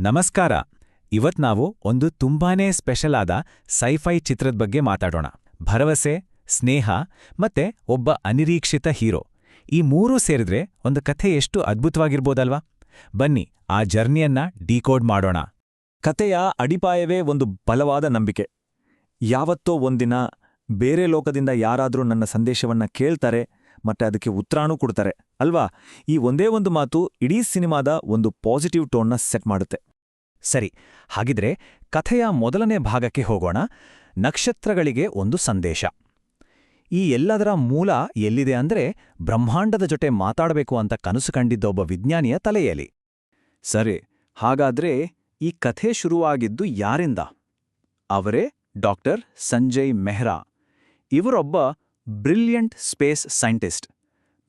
ನಮಸ್ಕಾರ. ಇವತ್ ನಾವು ಒಂದು ತುಂಬಾನೇ ಸ್ಪೆಷಲ್ ಆದ ಸೈಫೈ ಚಿತ್ರದ ಬಗ್ಗೆ ಮಾತಾಡೋಣ. ಭರವಸೆ, ಸ್ನೇಹ ಮತ್ತೆ ಒಬ್ಬ ಅನಿರೀಕ್ಷಿತ ಹೀರೋ. ಈ ಮೂರೂ ಸೇರಿದ್ರೆ ಒಂದು ಕಥೆ ಎಷ್ಟು ಅದ್ಭುತವಾಗಿರ್ಬೋದಲ್ವಾ? ಬನ್ನಿ, ಆ ಜರ್ನಿಯನ್ನ ಡಿಕೋಡ್ ಮಾಡೋಣ. ಕಥೆಯ ಅಡಿಪಾಯವೇ ಒಂದು ಬಲವಾದ ನಂಬಿಕೆ. ಯಾವತ್ತೋ ಒಂದಿನ ಬೇರೆ ಲೋಕದಿಂದ ಯಾರಾದರೂ ನನ್ನ ಸಂದೇಶವನ್ನ ಕೇಳ್ತಾರೆ ಮತ್ತೆ ಅದಕ್ಕೆ ಉತ್ತರಾನೂ ಕೊಡ್ತಾರೆ. ಅಲ್ವಾ? ಈ ಒಂದೇ ಒಂದು ಮಾತು ಇಡೀ ಸಿನಿಮಾದ ಒಂದು ಪಾಸಿಟಿವ್ ಟೋನ್ನ ಸೆಟ್ ಮಾಡುತ್ತೆ. ಸರಿ, ಹಾಗಿದ್ರೆ ಕಥೆಯ ಮೊದಲನೇ ಭಾಗಕ್ಕೆ ಹೋಗೋಣ. ನಕ್ಷತ್ರಗಳಿಗೆ ಒಂದು ಸಂದೇಶ. ಈ ಎಲ್ಲದರ ಮೂಲ ಎಲ್ಲಿದೆ ಅಂದ್ರೆ ಬ್ರಹ್ಮಾಂಡದ ಜೊತೆ ಮಾತಾಡಬೇಕು ಅಂತ ಕನಸು ಕಂಡಿದ್ದ ಒಬ್ಬ ವಿಜ್ಞಾನಿಯ ತಲೆಯಲ್ಲಿ. ಸರಿ, ಹಾಗಾದ್ರೆ ಈ ಕಥೆ ಶುರುವಾಗಿದ್ದು ಯಾರಿಂದ? ಅವರೇ ಡಾಕ್ಟರ್ ಸಂಜಯ್ ಮೆಹ್ರಾ. ಇವರೊಬ್ಬ ಬ್ರಿಲಿಯಂಟ್ ಸ್ಪೇಸ್ ಸೈಂಟಿಸ್ಟ್.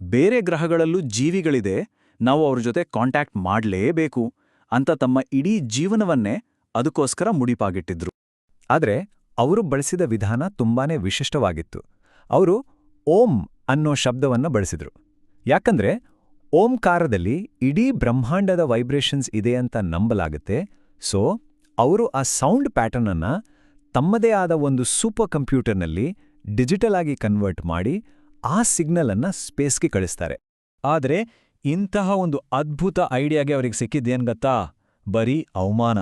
ಬೇರೆ ಗ್ರಹಗಳಲ್ಲೂ ಜೀವಿಗಳಿದೆ, ನಾವು ಅವ್ರ ಜೊತೆ ಕಾಂಟ್ಯಾಕ್ಟ್ ಮಾಡಲೇಬೇಕು ಅಂತ ತಮ್ಮ ಇಡೀ ಜೀವನವನ್ನೇ ಅದಕ್ಕೋಸ್ಕರ ಮುಡಿಪಾಗಿಟ್ಟಿದ್ರು. ಆದರೆ, ಅವರು ಬಳಸಿದ ವಿಧಾನ ತುಂಬಾನೇ ವಿಶಿಷ್ಟವಾಗಿತ್ತು. ಅವರು ಓಂ ಅನ್ನೋ ಶಬ್ದವನ್ನು ಬಳಸಿದ್ರು. ಯಾಕಂದ್ರೆ, ಓಂಕಾರದಲ್ಲಿ ಇಡೀ ಬ್ರಹ್ಮಾಂಡದ ವೈಬ್ರೇಷನ್ಸ್ ಇದೆ ಅಂತ ನಂಬಲಾಗುತ್ತೆ, ಸೊ ಅವರು ಆ ಸೌಂಡ್ ಪ್ಯಾಟರ್ನನ್ನು ತಮ್ಮದೇ ಆದ ಒಂದು ಸೂಪರ್ ಕಂಪ್ಯೂಟರ್ನಲ್ಲಿ ಡಿಜಿಟಲ್ ಆಗಿ ಕನ್ವರ್ಟ್ ಮಾಡಿ ಆ ಸಿಗ್ನಲ್ ಅನ್ನ ಸ್ಪೇಸ್ಗೆ ಕಳಿಸ್ತಾರೆ. ಆದರೆ ಇಂತಹ ಒಂದು ಅದ್ಭುತ ಐಡಿಯಾಗೆ ಅವ್ರಿಗೆ ಸಿಕ್ಕಿದ್ದೇನ್ ಗೊತ್ತಾ? ಬರೀ ಅವಮಾನ.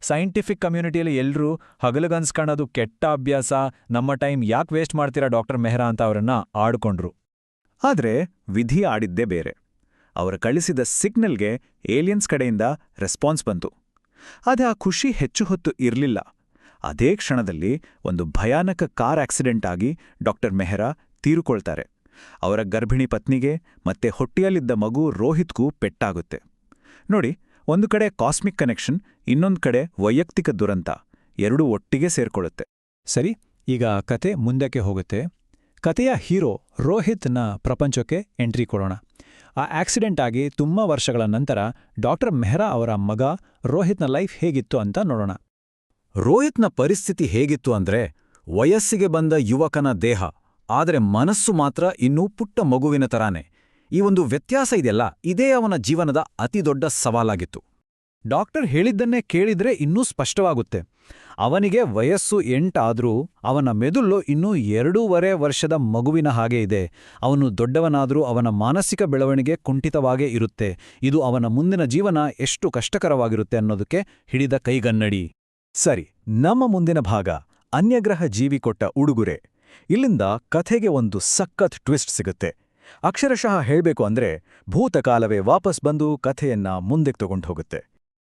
ಸೈಂಟಿಫಿಕ್ ಕಮ್ಯುನಿಟಿಯಲ್ಲಿ ಎಲ್ರೂ ಹಗಲಗನ್ಸ್ಕಣೋದು ಕೆಟ್ಟ ಅಭ್ಯಾಸ, ನಮ್ಮ ಟೈಮ್ ಯಾಕೆ ವೇಸ್ಟ್ ಮಾಡ್ತೀರಾ ಡಾಕ್ಟರ್ ಮೆಹ್ರಾ ಅಂತ ಅವರನ್ನ ಆಡ್ಕೊಂಡ್ರು. ಆದರೆ ವಿಧಿ ಆಡಿದ್ದೇ ಬೇರೆ. ಅವರು ಕಳಿಸಿದ ಸಿಗ್ನಲ್ಗೆ ಏಲಿಯನ್ಸ್ ಕಡೆಯಿಂದ ರೆಸ್ಪಾನ್ಸ್ ಬಂತು. ಆದರೆ ಆ ಖುಷಿ ಹೆಚ್ಚು ಹೊತ್ತು ಇರಲಿಲ್ಲ. ಅದೇ ಕ್ಷಣದಲ್ಲಿ ಒಂದು ಭಯಾನಕ ಕಾರ್ ಆಕ್ಸಿಡೆಂಟ್ ಆಗಿ ಡಾಕ್ಟರ್ ಮೆಹ್ರಾ ತೀರುಕೊಳ್ತಾರೆ. ಅವರ ಗರ್ಭಿಣಿ ಪತ್ನಿಗೆ ಮತ್ತೆ ಹೊಟ್ಟೆಯಲ್ಲಿದ್ದ ಮಗು ರೋಹಿತ್ಗೂ ಪೆಟ್ಟಾಗುತ್ತೆ. ನೋಡಿ, ಒಂದು ಕಡೆ ಕಾಸ್ಮಿಕ್ ಕನೆಕ್ಷನ್, ಇನ್ನೊಂದು ಕಡೆ ವೈಯಕ್ತಿಕ ದುರಂತ, ಎರಡೂ ಒಟ್ಟಿಗೆ ಸೇರ್ಕೊಳ್ಳುತ್ತೆ. ಸರಿ, ಈಗ ಕತೆ ಮುಂದಕ್ಕೆ ಹೋಗುತ್ತೆ. ಕತೆಯ ಹೀರೋ ರೋಹಿತ್ನ ಪ್ರಪಂಚಕ್ಕೆ ಎಂಟ್ರಿ ಕೊಡೋಣ. ಆ ಆಕ್ಸಿಡೆಂಟ್ ಆಗಿ ತುಂಬಾ ವರ್ಷಗಳ ನಂತರ ಡಾಕ್ಟರ್ ಮೆಹ್ರಾ ಅವರ ಮಗ ರೋಹಿತ್ನ ಲೈಫ್ ಹೇಗಿತ್ತು ಅಂತ ನೋಡೋಣ. ರೋಹಿತ್ನ ಪರಿಸ್ಥಿತಿ ಹೇಗಿತ್ತು ಅಂದ್ರೆ ವಯಸ್ಸಿಗೆ ಬಂದ ಯುವಕನ ದೇಹ, ಆದರೆ ಮನಸ್ಸು ಮಾತ್ರ ಇನ್ನೂ ಪುಟ್ಟ ಮಗುವಿನ ತರಾನೆ. ಈ ಒಂದು ವ್ಯತ್ಯಾಸ ಇದೆಯಲ್ಲ, ಇದೇ ಅವನ ಜೀವನದ ಅತಿದೊಡ್ಡ ಸವಾಲಾಗಿತ್ತು. ಡಾಕ್ಟರ್ ಹೇಳಿದ್ದನ್ನೇ ಕೇಳಿದ್ರೆ ಇನ್ನೂ ಸ್ಪಷ್ಟವಾಗುತ್ತೆ. ಅವನಿಗೆ ವಯಸ್ಸು ಎಂಟಾದರೂ ಅವನ ಮೆದುಳು ಇನ್ನೂ ಎರಡೂವರೆ ವರ್ಷದ ಮಗುವಿನ ಹಾಗೆ ಇದೆ. ಅವನು ದೊಡ್ಡವನಾದರೂ ಅವನ ಮಾನಸಿಕ ಬೆಳವಣಿಗೆ ಕುಂಠಿತವಾಗೇ ಇರುತ್ತೆ. ಇದು ಅವನ ಮುಂದಿನ ಜೀವನ ಎಷ್ಟು ಕಷ್ಟಕರವಾಗಿರುತ್ತೆ ಅನ್ನೋದಕ್ಕೆ ಹಿಡಿದ ಕೈಗನ್ನಡಿ. ಸರಿ, ನಮ್ಮ ಮುಂದಿನ ಭಾಗ ಅನ್ಯಗ್ರಹ ಜೀವಿ ಕೊಟ್ಟ ಉಡುಗುರೆ. ಇಲ್ಲಿಂದ ಕಥೆಗೆ ಒಂದು ಸಖತ್ ಟ್ವಿಸ್ಟ್ ಸಿಗುತ್ತೆ. ಅಕ್ಷರಶಃ ಹೇಳಬೇಕು ಅಂದ್ರೆ ಭೂತಕಾಲವೇ ವಾಪಸ್ ಬಂದು ಕಥೆಯನ್ನ ಮುಂದಕ್ಕೆ ತಗೊಂಡು ಹೋಗುತ್ತೆ.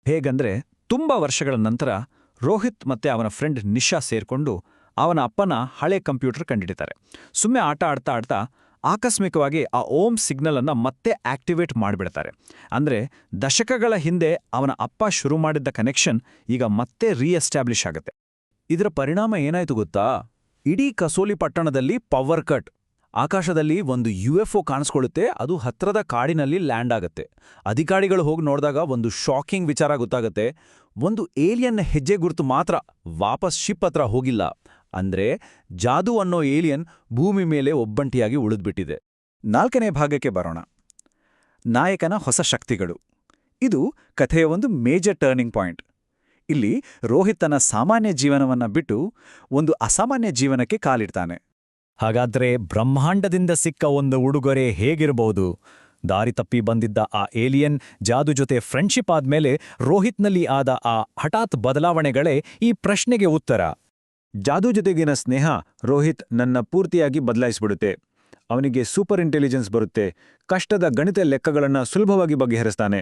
ಹೇಗಂದ್ರೆ, ತುಂಬಾ ವರ್ಷಗಳ ನಂತರ ರೋಹಿತ್ ಮತ್ತೆ ಅವನ ಫ್ರೆಂಡ್ ನಿಶಾ ಸೇರ್ಕೊಂಡು ಅವನ ಅಪ್ಪನ ಹಳೆ ಕಂಪ್ಯೂಟರ್ ಕಂಡಿಡಿತಾರೆ. ಸುಮ್ಮನೆ ಆಟ ಆಡ್ತಾ ಆಡ್ತಾ ಆಕಸ್ಮಿಕವಾಗಿ ಆ ಓಂ ಸಿಗ್ನಲ್ ಮತ್ತೆ ಆಕ್ಟಿವೇಟ್ ಮಾಡಿಬಿಡ್ತಾರೆ. ಅಂದ್ರೆ ದಶಕಗಳ ಹಿಂದೆ ಅವನ ಅಪ್ಪ ಶುರು ಮಾಡಿದ್ದ ಕನೆಕ್ಷನ್ ಈಗ ಮತ್ತೆ ರೀಎಸ್ಟಾಬ್ಲಿಷ್ ಆಗುತ್ತೆ. ಇದರ ಪರಿಣಾಮ ಏನಾಯ್ತು ಗೊತ್ತಾ? ಇಡೀ ಕಸೋಲಿ ಪಟ್ಟಣದಲ್ಲಿ ಪವರ್ ಕಟ್ ಆಕಾಶದಲ್ಲಿ ಒಂದು ಯು ಎಫ್ ಒ ಕಾಣಿಸ್ಕೊಳ್ಳುತ್ತೆ, ಅದು ಹತ್ರದ ಕಾಡಿನಲ್ಲಿ ಲ್ಯಾಂಡ್ ಆಗುತ್ತೆ. ಅಧಿಕಾರಿಗಳು ಹೋಗಿ ನೋಡಿದಾಗ ಒಂದು ಶಾಕಿಂಗ್ ವಿಚಾರ ಗೊತ್ತಾಗುತ್ತೆ. ಒಂದು ಏಲಿಯನ್ನ ಹೆಜ್ಜೆ ಗುರುತು ಮಾತ್ರ ವಾಪಸ್ ಶಿಪ್ ಹತ್ರ ಹೋಗಿಲ್ಲ. ಅಂದ್ರೆ ಜಾದು ಅನ್ನೋ ಏಲಿಯನ್ ಭೂಮಿ ಮೇಲೆ ಒಬ್ಬಂಟಿಯಾಗಿ ಉಳಿದ್ಬಿಟ್ಟಿದೆ. ನಾಲ್ಕನೇ ಭಾಗಕ್ಕೆ ಬರೋಣ. ನಾಯಕನ ಹೊಸ ಶಕ್ತಿಗಳು. ಇದು ಕಥೆಯ ಒಂದು ಮೇಜರ್ ಟರ್ನಿಂಗ್ ಪಾಯಿಂಟ್. ಇಲ್ಲಿ ರೋಹಿತ್ ತನ್ನ ಸಾಮಾನ್ಯ ಜೀವನವನ್ನ ಬಿಟ್ಟು ಒಂದು ಅಸಾಮಾನ್ಯ ಜೀವನಕ್ಕೆ ಕಾಲಿಡ್ತಾನೆ. ಹಾಗಾದ್ರೆ ಬ್ರಹ್ಮಾಂಡದಿಂದ ಸಿಕ್ಕ ಒಂದು ಉಡುಗೊರೆ ಹೇಗಿರಬಹುದು ದಾರಿ ತಪ್ಪಿ ಬಂದಿದ್ದ ಆ ಏಲಿಯನ್ ಜಾದು ಜೊತೆ ಫ್ರೆಂಡ್ಶಿಪ್ ಆದ್ಮೇಲೆ ರೋಹಿತ್ನಲ್ಲಿ ಆದ ಆ ಹಠಾತ್ ಬದಲಾವಣೆಗಳೇ ಈ ಪ್ರಶ್ನೆಗೆ ಉತ್ತರ. ಜಾದು ಜೊತೆಗಿನ ಸ್ನೇಹ ರೋಹಿತ್ ನನ್ನ ಪೂರ್ತಿಯಾಗಿ ಬದಲಾಯಿಸಿಬಿಡುತ್ತೆ. ಅವನಿಗೆ ಸೂಪರ್ ಇಂಟೆಲಿಜೆನ್ಸ್ ಬರುತ್ತೆ. ಕಷ್ಟದ ಗಣಿತ ಲೆಕ್ಕಗಳನ್ನು ಸುಲಭವಾಗಿ ಬಗೆಹರಿಸ್ತಾನೆ.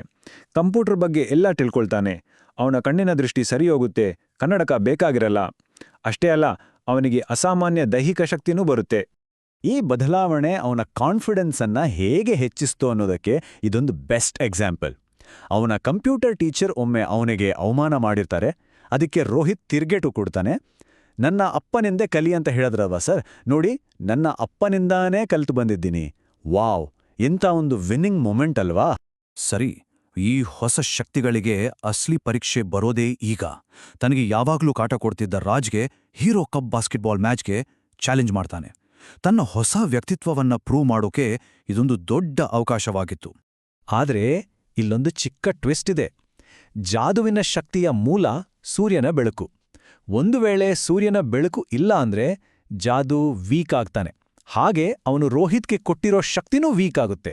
ಕಂಪ್ಯೂಟರ್ ಬಗ್ಗೆ ಎಲ್ಲ ತಿಳ್ಕೊಳ್ತಾನೆ. ಅವನ ಕಣ್ಣಿನ ದೃಷ್ಟಿ ಸರಿ ಹೋಗುತ್ತೆ. ಕನ್ನಡಕ ಬೇಕಾಗಿರಲ್ಲ. ಅಷ್ಟೇ ಅಲ್ಲ, ಅವನಿಗೆ ಅಸಾಮಾನ್ಯ ದೈಹಿಕ ಶಕ್ತಿನೂ ಬರುತ್ತೆ. ಈ ಬದಲಾವಣೆ ಅವನ ಕಾನ್ಫಿಡೆನ್ಸ್ ಅನ್ನ ಹೇಗೆ ಹೆಚ್ಚಿಸ್ತು ಅನ್ನೋದಕ್ಕೆ ಇದೊಂದು ಬೆಸ್ಟ್ ಎಕ್ಸಾಂಪಲ್. ಅವನ ಕಂಪ್ಯೂಟರ್ ಟೀಚರ್ ಒಮ್ಮೆ ಅವನಿಗೆ ಅವಮಾನ ಮಾಡಿರ್ತಾರೆ. ಅದಕ್ಕೆ ರೋಹಿತ್ ತಿರ್ಗೇಟು ಕೊಡ್ತಾನೆ. ನನ್ನ ಅಪ್ಪನಿಂದೆ ಕಲಿ ಅಂತ ಹೇಳಿದ್ರಲ್ವಾ ಸರ್? ನೋಡಿ, ನನ್ನ ಅಪ್ಪನಿಂದಾನೇ ಕಲಿತು ಬಂದಿದ್ದೀನಿ. ವಾವ್, ಇಂಥ ಒಂದು ವಿನ್ನಿಂಗ್ ಮೊಮೆಂಟ್ ಅಲ್ವಾ? ಸರಿ, ಈ ಹೊಸ ಶಕ್ತಿಗಳಿಗೆ ಅಸ್ಲಿ ಪರೀಕ್ಷೆ ಬರೋದೇ ಈಗ. ತನಗೆ ಯಾವಾಗ್ಲೂ ಕಾಟ ಕೊಡ್ತಿದ್ದ ರಾಜ್ಗೆ ಹೀರೋ ಕಪ್ ಬಾಸ್ಕೆಟ್ಬಾಲ್ ಮ್ಯಾಚ್ಗೆ ಚಾಲೆಂಜ್ ಮಾಡ್ತಾನೆ. ತನ್ನ ಹೊಸ ವ್ಯಕ್ತಿತ್ವವನ್ನ ಪ್ರೂವ್ ಮಾಡೋಕೆ ಇದೊಂದು ದೊಡ್ಡ ಅವಕಾಶವಾಗಿತ್ತು. ಆದರೆ, ಇಲ್ಲೊಂದು ಚಿಕ್ಕ ಟ್ವಿಸ್ಟ್ ಇದೆ. ಜಾದುವಿನ ಶಕ್ತಿಯ ಮೂಲ ಸೂರ್ಯನ ಬೆಳಕು. ಒಂದು ವೇಳೆ ಸೂರ್ಯನ ಬೆಳಕು ಇಲ್ಲ ಅಂದ್ರೆ ಜಾದು ವೀಕ್ ಆಗ್ತಾನೆ. ಹಾಗೆ ಅವನು ರೋಹಿತ್ಗೆ ಕೊಟ್ಟಿರೋ ಶಕ್ತಿನೂ ವೀಕ್ ಆಗುತ್ತೆ.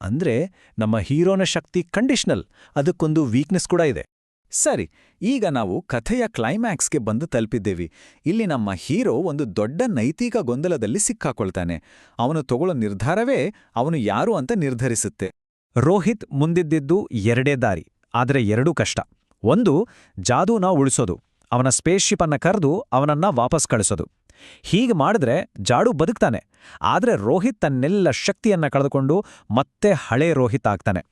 ಅಂದ್ರೆ ನಮ್ಮ ಹೀರೋನ ಶಕ್ತಿ ಕಂಡೀಷನಲ್, ಅದಕ್ಕೊಂದು ವೀಕ್ನೆಸ್ ಕೂಡ ಇದೆ. ಸರಿ, ಈಗ ನಾವು ಕಥೆಯ ಕ್ಲೈಮ್ಯಾಕ್ಸ್ಗೆ ಬಂದು ತಲುಪಿದ್ದೇವೆ. ಇಲ್ಲಿ ನಮ್ಮ ಹೀರೋ ಒಂದು ದೊಡ್ಡ ನೈತಿಕ ಗೊಂದಲದಲ್ಲಿ ಸಿಕ್ಕಾಕೊಳ್ತಾನೆ. ಅವನು ತಗೊಳ್ಳೋ ನಿರ್ಧಾರವೇ ಅವನು ಯಾರು ಅಂತ ನಿರ್ಧರಿಸುತ್ತೆ. ರೋಹಿತ್ ಮುಂದಿದ್ದಿದ್ದು ಎರಡೇ ದಾರಿ, ಆದರೆ ಎರಡೂ ಕಷ್ಟ. ಒಂದು, ಜಾದೂನ ಉಳಿಸೋದು. ಅವನ ಸ್ಪೇಸ್ಶಿಪ್ ಅನ್ನ ಕರೆದು ಅವನನ್ನ ವಾಪಸ್ ಕಳಿಸೋದು. ಹೀಗೆ ಮಾಡಿದ್ರೆ ಜಾಡು ಬದುಕ್ತಾನೆ. ಆದ್ರೆ ರೋಹಿತ್ ತನ್ನೆಲ್ಲ ಶಕ್ತಿಯನ್ನ ಕಳೆದುಕೊಂಡು ಮತ್ತೆ ಹಳೇ ರೋಹಿತ್ ಆಗ್ತಾನೆ.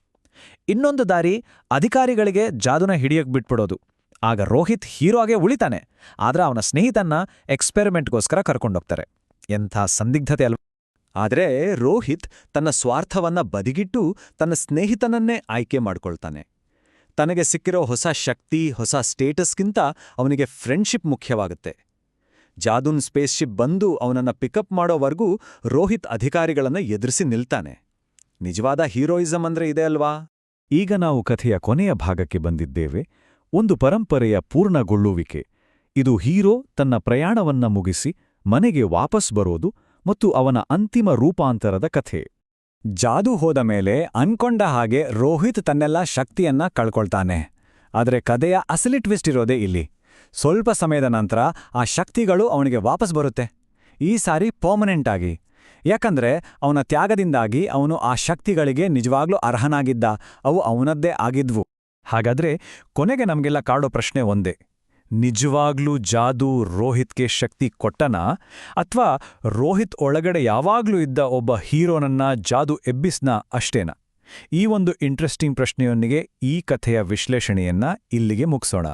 ಇನ್ನೊಂದು ದಾರಿ ಅಧಿಕಾರಿಗಳಿಗೆ ಜಾದುನ ಹಿಡಿಯಕ್ ಬಿಟ್ಬಿಡೋದು. ಆಗ ರೋಹಿತ್ ಹೀರೋಗೆ ಉಳಿತಾನೆ. ಆದರೆ ಅವನ ಸ್ನೇಹಿತನ್ನ ಎಕ್ಸ್ಪೆರಿಮೆಂಟ್ಗೋಸ್ಕರ ಕರ್ಕೊಂಡೋಗ್ತಾರೆ ಎಂಥ ಸಂದಿಗ್ಧತೆ ಅಲ್ವ. ಆದರೆ ರೋಹಿತ್ ತನ್ನ ಸ್ವಾರ್ಥವನ್ನ ಬದಿಗಿಟ್ಟು ತನ್ನ ಸ್ನೇಹಿತನನ್ನೇ ಆಯ್ಕೆ ಮಾಡ್ಕೊಳ್ತಾನೆ. ತನಗೆ ಸಿಕ್ಕಿರೋ ಹೊಸ ಶಕ್ತಿ, ಹೊಸ ಸ್ಟೇಟಸ್ಗಿಂತ ಅವನಿಗೆ ಫ್ರೆಂಡ್ಶಿಪ್ ಮುಖ್ಯವಾಗುತ್ತೆ. ಜಾದೂನ್ ಸ್ಪೇಸ್ಶಿಪ್ ಬಂದು ಅವನನ್ನ ಪಿಕಪ್ ಮಾಡೋವರೆಗೂ ರೋಹಿತ್ ಅಧಿಕಾರಿಗಳನ್ನು ಎದುರಿಸಿ ನಿಲ್ತಾನೆ. ನಿಜವಾದ ಹೀರೋಯಿಸಂ ಅಂದ್ರೆ ಇದೆ ಅಲ್ವಾ? ಈಗ ನಾವು ಕಥೆಯ ಕೊನೆಯ ಭಾಗಕ್ಕೆ ಬಂದಿದ್ದೇವೆ. ಒಂದು ಪರಂಪರೆಯ ಪೂರ್ಣಗೊಳ್ಳುವಿಕೆ. ಇದು ಹೀರೋ ತನ್ನ ಪ್ರಯಾಣವನ್ನ ಮುಗಿಸಿ ಮನೆಗೆ ವಾಪಸ್ ಬರೋದು ಮತ್ತು ಅವನ ಅಂತಿಮ ರೂಪಾಂತರದ ಕಥೆ. ಜಾದು ಹೋದ ಮೇಲೆ ಅನ್ಕೊಂಡ ಹಾಗೆ ರೋಹಿತ್ ತನ್ನೆಲ್ಲ ಶಕ್ತಿಯನ್ನ ಕಳ್ಕೊಳ್ತಾನೆ. ಆದರೆ ಕದೆಯ ಅಸಲಿ ಟ್ವಿಸ್ಟ್ ಇರೋದೇ ಇಲ್ಲಿ. ಸ್ವಲ್ಪ ಸಮಯದ ನಂತರ ಆ ಶಕ್ತಿಗಳು ಅವನಿಗೆ ವಾಪಸ್ ಬರುತ್ತೆ. ಈ ಸಾರಿ ಪರ್ಮನೆಂಟ್ ಆಗಿ. ಯಾಕಂದ್ರೆ ಅವನ ತ್ಯಾಗದಿಂದಾಗಿ ಅವನು ಆ ಶಕ್ತಿಗಳಿಗೆ ನಿಜವಾಗ್ಲೂ ಅರ್ಹನಾಗಿದ್ದ. ಅವು ಅವನದ್ದೇ ಆಗಿದ್ವು. ಹಾಗಾದ್ರೆ ಕೊನೆಗೆ ನಮಗೆಲ್ಲ ಕಾಡೋ ಪ್ರಶ್ನೆ ಒಂದೇ. ನಿಜವಾಗ್ಲೂ ಜಾದೂ ರೋಹಿತ್ಗೆ ಶಕ್ತಿ ಕೊಟ್ಟನಾ? ಅಥವಾ ರೋಹಿತ್ ಒಳಗಡೆ ಯಾವಾಗ್ಲೂ ಇದ್ದ ಒಬ್ಬ ಹೀರೋನನ್ನ ಜಾದು ಎಬ್ಬಿಸ್ನ ಅಷ್ಟೇನಾ? ಈ ಒಂದು ಇಂಟ್ರೆಸ್ಟಿಂಗ್ ಪ್ರಶ್ನೆಯೊಂದಿಗೆ ಈ ಕಥೆಯ ವಿಶ್ಲೇಷಣೆಯನ್ನ ಇಲ್ಲಿಗೆ ಮುಗಿಸೋಣ.